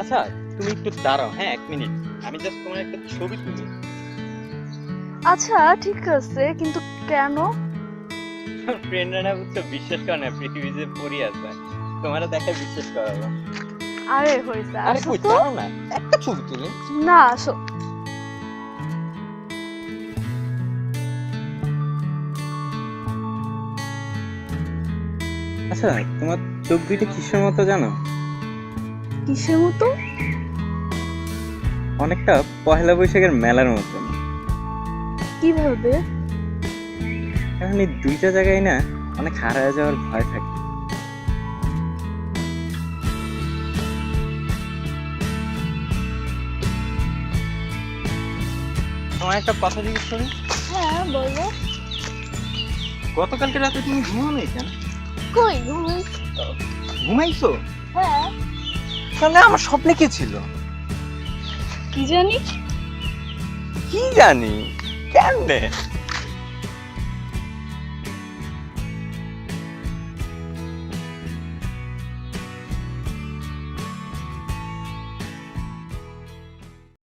আচ্ছা তুমি একটু দাঁড়াও হ্যাঁ এক মিনিট। আমি জাস্ট তোমার একটা ছবি তুলি। আচ্ছা ঠিক আছে কিন্তু কেন? ফ্রেন্ডরা না বুঝছ বিশ্বাস করে না পৃথিবী যে পড়ি আছে তোমার দেখা বিশ্বাস করাবো। আরে হয়েছে আরে কই তো দাঁড়াও না একটা ছবি তুলি। না আসো। আচ্ছা তোমার চোখ দুইটা কিসের মতো জানো? কিসের মতো? অনেকটা পহেলা বৈশাখের মেলার মতন কীভাবে? কারণ এই দুইটা জায়গায় না অনেক হারায় যাওয়ার ভয় থাকে। তোমার একটা কথা জিজ্ঞেস করি? হ্যাঁ বলো। গতকালকে রাতে তুমি ঘুমাও নাই কেন? কই ঘুমাইছি ঘুমাইছো? হ্যাঁ। তাহলে আমার স্বপ্নে কি ছিল? কি জানি? কি জানি? কেমনে?